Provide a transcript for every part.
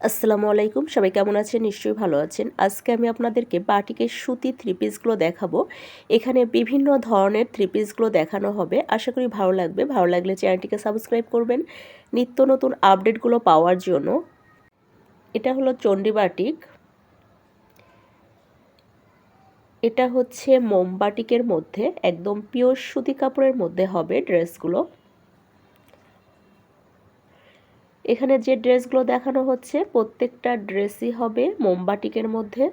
আসসালামু আলাইকুম। সবাই কেমন আছেন? নিশ্চয়ই ভালো আছেন। আজকে আমি আপনাদেরকে বাটিকের সুতি থ্রি পিসগুলো দেখাবো। এখানে বিভিন্ন ধরনের থ্রি পিসগুলো দেখানো হবে। আশা করি ভালো লাগবে। ভালো লাগলে চ্যানেলটিকে সাবস্ক্রাইব করবেন। নিত্য নতুন আপডেটগুলো পাওয়ার জন্য। এটা হলো চণ্ডী বাটিক। এটা হচ্ছে মোমবাটিকের মধ্যে। একদম পিওর সুতি কাপড়ের মধ্যে হবে ড্রেসগুলো এখানে যে ড্রেসগুলো দেখানো হচ্ছে, প্রত্যেকটা ড্রেসই হবে মোমবাটিকের মধ্যে।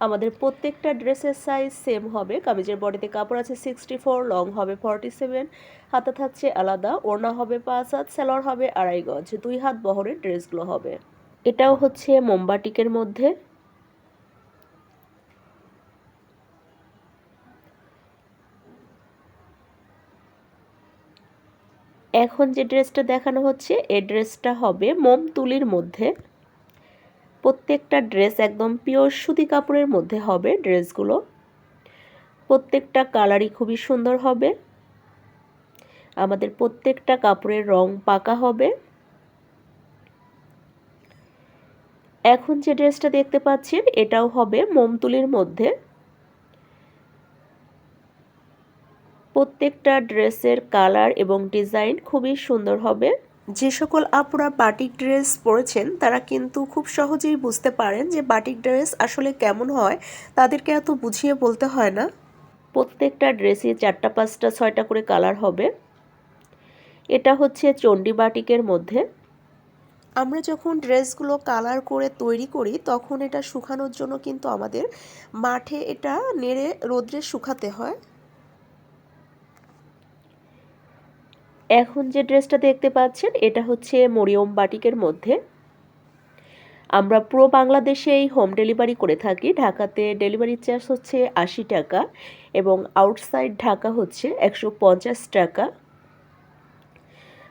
আমাদের প্রত্যেকটা ড্রেসের সাইজ সেম হবে। কামিজের বডিতে কাপড় আছে সিক্সটি ফোর লং হবে ফর্টি সেভেন হাতে থাকছে আলাদা, ওড়না হবে পাঁচ হাত, স্যালোয়ার হবে আড়াই গজ। দুই হাত বহরের ড্রেসগুলো হবে। এটাও হচ্ছে মোমবাটিকের মধ্যে। এখন যে ড্রেসটা দেখানো হচ্ছে, এ ড্রেসটা হবে মোম তুলির মধ্যে। প্রত্যেকটা ড্রেস একদম পিওর সুতি কাপড়ের মধ্যে হবে ড্রেসগুলো। প্রত্যেকটা কালারই খুবই সুন্দর হবে। আমাদের প্রত্যেকটা কাপড়ের রং পাকা হবে। এখন যে ড্রেসটা দেখতে পাচ্ছেন, এটাও হবে মোমতুলির মধ্যে। প্রত্যেকটা ড্রেসের কালার এবং ডিজাইন খুবই সুন্দর হবে। যে সকল আপুরা বাটিক ড্রেস পরেছেন তারা কিন্তু খুব সহজেই বুঝতে পারেন যে বাটিক ড্রেস আসলে কেমন হয়। তাদেরকে এত বুঝিয়ে বলতে হয় না। প্রত্যেকটা ড্রেসে চারটা পাঁচটা ছয়টা করে কালার হবে। এটা হচ্ছে চণ্ডী বাটিকের মধ্যে। আমরা যখন ড্রেসগুলো কালার করে তৈরি করি তখন এটা শুকানোর জন্য কিন্তু আমাদের মাঠে এটা নেড়ে রোদ্রে শুকাতে হয়। এখন যে ড্রেসটা দেখতে পাচ্ছেন, এটা হচ্ছে মরিয়ম বাটিকের মধ্যে। আমরা পুরো বাংলাদেশে এই হোম ডেলিভারি করে থাকি। ঢাকাতে ডেলিভারি চার্জ হচ্ছে আশি টাকা এবং আউটসাইড ঢাকা হচ্ছে একশো পঞ্চাশ টাকা।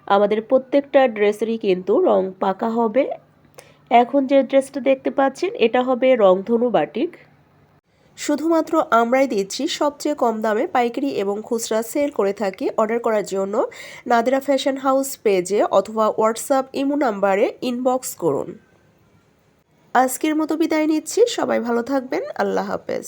আমাদের প্রত্যেকটা ড্রেসেরই কিন্তু রং পাকা হবে। এখন যে ড্রেসটা দেখতে পাচ্ছেন, এটা হবে রংধনু বাটিক। শুধুমাত্র আমরাই দিচ্ছি সবচেয়ে কম দামে পাইকারি এবং খুচরা সেল করে থাকি অর্ডার করার জন্য। নাদিরা ফ্যাশন হাউস পেজে অথবা হোয়াটসঅ্যাপ ইমো নাম্বারে ইনবক্স করুন। আজকের মতো বিদায় নিচ্ছি। সবাই ভালো থাকবেন। আল্লাহ হাফেজ।